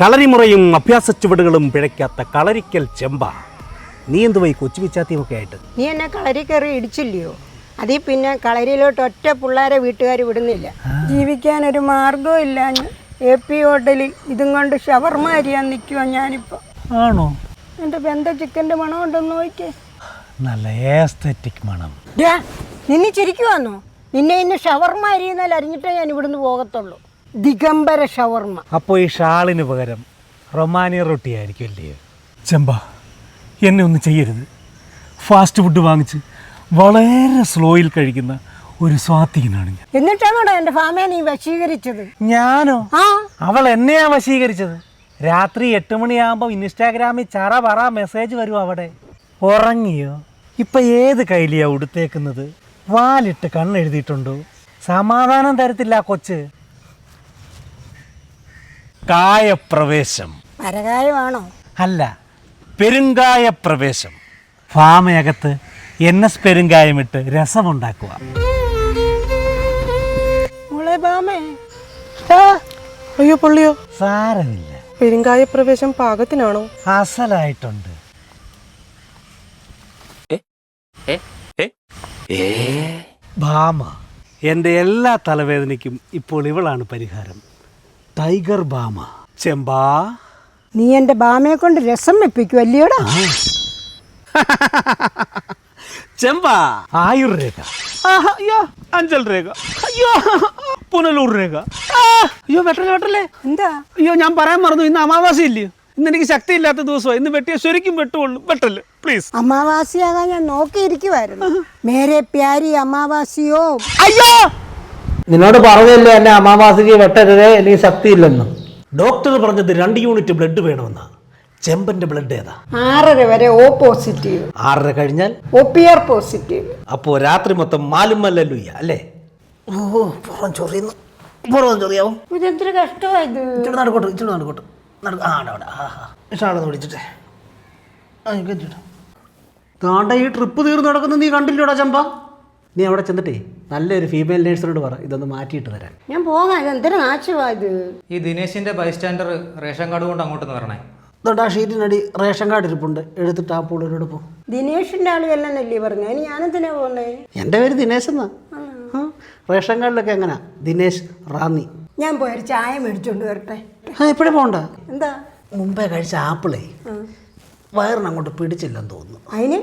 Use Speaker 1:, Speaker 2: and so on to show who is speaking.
Speaker 1: കളരിമുറയും അഭ്യാസ ചുവടുകളും പിഴയ്ക്കാത്ത കളരിക്കൽ ചെമ്പ. നീ എന്തുവായി കൊച്ചു വിച്ചാത്തിയുമൊക്കെ ആയിട്ട്?
Speaker 2: നീ എന്നെ കളരി കയറി ഇടിച്ചില്ലയോ? അതിൽ പിന്നെ കളരിയിലോട്ട് ഒറ്റ പിള്ളേരെ വീട്ടുകാർ വിടുന്നില്ല. ജീവിക്കാൻ ഒരു മാർഗവും ഇല്ല. എ പി ഹോട്ടലിൽ ഇതും കൊണ്ട് ഷവർമ അരിയാൻ നിൽക്കുവാ ഞാനിപ്പോൾ
Speaker 1: ആണോ?
Speaker 2: എന്റെ ബന്ധ ചിക്കന്റെ മണം ഉണ്ടെന്ന് നോക്കിയേ
Speaker 1: നല്ല ഏസ്തറ്റിക് മണം.
Speaker 2: ഡാ, നിന്നെ ചിരിക്കുവാന്നോ? നിന്നെ ഇന്ന് ഷവർമ അരിയുന്നാൽ അരിഞ്ഞിട്ടേ ഞാൻ ഇവിടുന്ന് പോകത്തുള്ളൂ. ദിഗംബര ഷവർമ്മ
Speaker 1: അപ്പോൾ ഈ ഷാളിന് പകരം റൊമാനിയ റൊട്ടി ആയിരിക്കും അല്ലേ? ചെമ്പ എന്നെ ഒന്നും ചെയ്യരുത്. ഫാസ്റ്റ് ഫുഡ് വാങ്ങിച്ച് വളരെ സ്ലോയിൽ കഴിക്കുന്ന ഒരു സ്വാത്തികനാണ് ഞാൻ.
Speaker 2: എന്നിട്ടാണോടാ എന്റെ ഫാമയെ നീ വശീകരിച്ചത്?
Speaker 1: ഞാനോ?
Speaker 2: ആ.
Speaker 1: അവൾ എന്നെയാ വശീകരിച്ചത്. രാത്രി എട്ട് മണിയാകുമ്പോൾ ഇൻസ്റ്റാഗ്രാമിൽ ചറ പറ മെസ്സേജ് വരും അവിടെ. ഉറങ്ങിയോ? ഇപ്പൊ ഏത് കയ്യിലെയാ ഉടുത്തേക്കുന്നത്? വാലിട്ട് കണ്ണെഴുതിയിട്ടുണ്ടോ? സമാധാനം തരത്തില്ല കൊച്ച്. കായപ്രവേശം.
Speaker 2: പരകായമാണോ?
Speaker 1: അല്ല പെരുങ്കായ പ്രവേശം ഫാമയകത്ത് എൻ എസ് പെരുങ്കായമിട്ട് രസമുണ്ടാക്കുക.
Speaker 2: മോളെ ബാമേ.
Speaker 3: അയ്യോ പൊള്ളിയോ.
Speaker 1: സാരമില്ല.
Speaker 3: പെരുങ്കായ പ്രവേശം പാകത്തിനാണോ?
Speaker 1: അസലായിട്ടുണ്ട്. ഭാമ എന്റെ എല്ലാ തലവേദനയ്ക്കും ഇപ്പോൾ ഇവളാണ് പരിഹാരം. ടൈഗർ ബാമ. ചെമ്പാ.
Speaker 2: നീ എന്റെ ബാമയെ കൊണ്ട് രസം വെപ്പിക്കും അല്ലയോടാ
Speaker 1: ചെമ്പാ. ആയുർ രേഖ. അയ്യോ അഞ്ചൽ രേഖ. അയ്യോ പുനലൂർ രേഖ. അയ്യോ വെട്ടല്ലേ വെട്ടല്ലേ?
Speaker 2: എന്താ?
Speaker 1: അയ്യോ ഞാൻ പറയാൻ മറന്നു ഇന്ന് അമാവാസി ഇല്ലയോ ഇന്ന് എനിക്ക് ശക്തി ഇല്ലാത്ത ദിവസമാണ് ഇന്ന് വെട്ടിയ ശരിക്കും വെട്ടുള്ളൂ വെട്ടൽ പ്ലീസ്
Speaker 2: അമാവാസിയാകാൻ ഞാൻ നോക്കിയിരിക്കുവായിരുന്നു. മേരെ പ്യാരി അമാവാസിയോ?
Speaker 1: അയ്യോ!
Speaker 4: നിന്നോട് പറഞ്ഞല്ലോ എന്നെ അമാവാസിക്ക് വെട്ടരുത് എനിക്ക് ശക്തിയില്ലെന്ന്.
Speaker 1: ഡോക്ടർ പറഞ്ഞത് രണ്ട് യൂണിറ്റ് ബ്ലഡ് വേണമെന്ന്. ചെമ്പന്റെ ബ്ലഡ് ഏതാ?
Speaker 2: ആറര വരെ ഓ പോസിറ്റീവ്
Speaker 1: ആറര കഴിഞ്ഞാൽ?
Speaker 2: ഒ പി ആർ പോസിറ്റീവ്
Speaker 1: അപ്പോ രാത്രി മൊത്തം മാലും മാലുമല്ലുയ്യ അല്ലേ?
Speaker 4: ഓ പുറം ചൊറിയുന്നു. പുറം ചൊറിയാവും?
Speaker 2: ഇതെന്തൊരു കഷ്ടമായത്
Speaker 4: ഇച്ചിരി നടക്കോട്ട് ഇച്ചിരി നടക്കോട്ട്. നടക്ക ആ അവിടെ ആഹാ. ആ ആ വിളിച്ചിട്ടേ. ആ ഇങ്ങോട്ട്
Speaker 1: താണ്ട ഈ ട്രിപ്പ് തീർന്നു നടക്കുന്നു നീ കണ്ടില്ലോടാ ചമ്പ? നീ അവിടെ ചെന്നിട്ടേ നല്ലൊരു ഫീമെയിൽ നേഴ്സിനോട് പറ ഇതൊന്ന് മാറ്റിയിട്ട് തരാൻ
Speaker 2: ഞാൻ പോകാം ഇതെന്തൊരു നാശമായത്
Speaker 5: ഈ ദിനേശിന്റെ ബൈസ്റ്റാൻഡർ റേഷൻ കാർഡ് കൊണ്ട് അങ്ങോട്ട് വരണേ.
Speaker 4: ഇതോട്ട് ആ ഷീറ്റിനടി റേഷൻ കാർഡ് ഇരിപ്പുണ്ട്. എടുത്തിട്ട് ആ പുള്ളിയോട് പോ.
Speaker 2: ദിനേഷിന്റെ ആളുകളല്ലേ പറഞ്ഞു? അതിന് ഞാനെന്തിനാ പോകുന്നേ
Speaker 4: എന്റെ പേര് ദിനേശ് എന്നാ? ആ, റേഷൻ കാർഡിലൊക്കെ എങ്ങനാ? ദിനേശ് റാന്നി.
Speaker 2: ഞാൻ പോയൊരു ചായ മേടിച്ചോണ്ട് വരട്ടെ.
Speaker 4: ആ എപ്പോഴും പോണ്ട.
Speaker 2: എന്താ?
Speaker 4: മുമ്പേ കഴിച്ച ആപ്പിളേ വയറിന് അങ്ങോട്ട് പിടിച്ചില്ലെന്ന് തോന്നുന്നു.
Speaker 2: അതിന്?